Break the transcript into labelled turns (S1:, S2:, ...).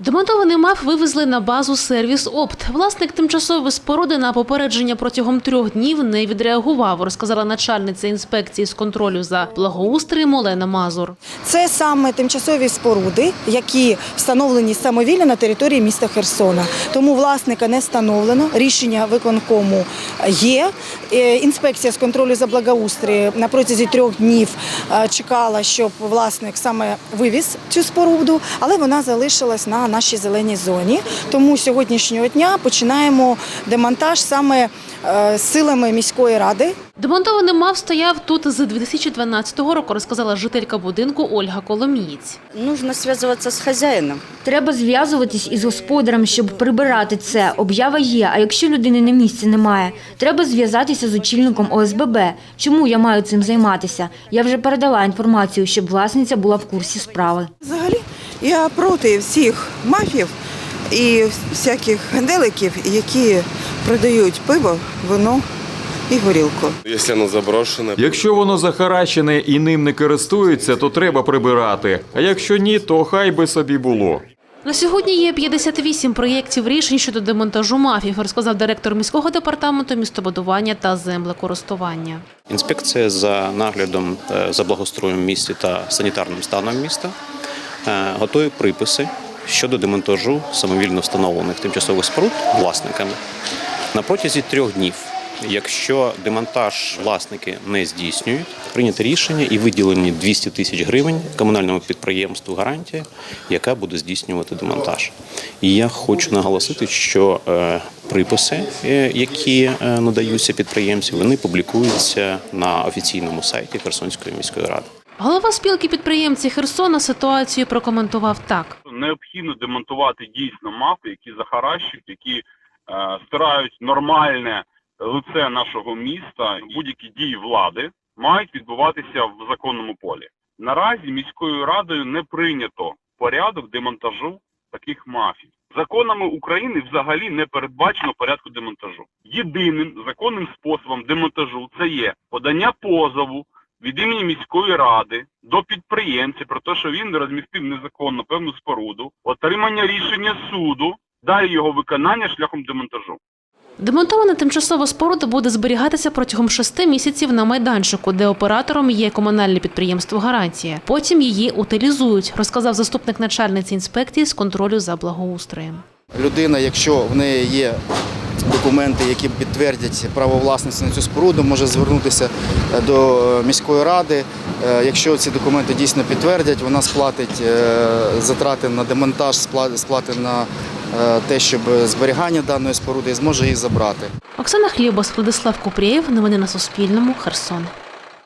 S1: Демонтований МАФ вивезли на базу сервіс Опт. Власник тимчасової споруди на попередження протягом трьох днів не відреагував, розказала начальниця інспекції з контролю за благоустроєм Олена Мазур.
S2: Це саме тимчасові споруди, які встановлені самовільно на території міста Херсона. Тому власника не встановлено. Рішення виконкому є. Е, Інспекція з контролю за благоустроєм на протязі трьох днів е, чекала, щоб власник саме вивіз цю споруду, але вона залишилась на нашій зеленій зоні. Тому сьогоднішнього дня починаємо демонтаж саме е, силами міської ради.
S1: Демонтований МАФ стояв тут з 2012 року, розказала жителька будинку Ольга Коломієць.
S3: Нужно связываться с хозяином.
S4: Треба зв'язуватись із господарем, щоб прибирати це. Об'ява є. А якщо людини на місці немає, треба зв'язатися з очільником ОСББ. Чому я маю цим займатися? Я вже передала інформацію, щоб власниця була в курсі справи.
S5: Взагалі я проти всіх мафів і всяких генделиків, які продають пиво, вино і горілку.
S6: Если оно заброшено,
S7: Якщо воно захарачене і ним не користуються, то треба прибирати. А якщо ні, то хай би собі було.
S1: На сьогодні є 58 проєктів рішень щодо демонтажу мафів, розказав директор міського департаменту містобудування та землекористування.
S8: Інспекція за наглядом е, за благоустроєм в місті та санітарним станом міста готує приписи щодо демонтажу самовільно встановлених тимчасових споруд власниками на протязі трьох днів. Якщо демонтаж власники не здійснюють, прийняти рішення і виділені 200 тисяч гривень комунальному підприємству гарантія, яка буде здійснювати демонтаж. І я хочу наголосити, що е, приписи, е, які е, надаються підприємцям, вони публікуються на офіційному сайті Херсонської міської ради.
S1: Голова спілки підприємців Херсона ситуацію прокоментував так.
S9: необхідно демонтувати дійсно мафи, які захаращують, які е, стирають нормальне лице нашого міста. Будь-які дії влади мають відбуватися в законному полі. Наразі міською радою не прийнято порядок демонтажу таких мафій. Законами України взагалі не передбачено порядку демонтажу. Єдиним законним способом демонтажу це є подання позову від імені міської ради до підприємця про те, що він розмістив незаконно певну споруду, отримання рішення суду, далі його виконання шляхом демонтажу.
S1: Демонтована тимчасова споруда буде зберігатися протягом шести місяців на майданчику, де оператором є комунальне підприємство Гарантія. Потім її утилізують, розказав заступник начальниці інспекції з контролю за благоустроєм.
S10: Людина, якщо в неї є документи, які підтвердять право власності на цю споруду, може звернутися е, до міської ради. Е, Якщо ці документи дійсно підтвердять, вона сплатить е, затрати на демонтаж, сплати на е, те, щоб зберігання даної споруди і зможе її забрати.
S1: Оксана Хлібос, Владислав Купрієв. Новини на Суспільному. Херсон.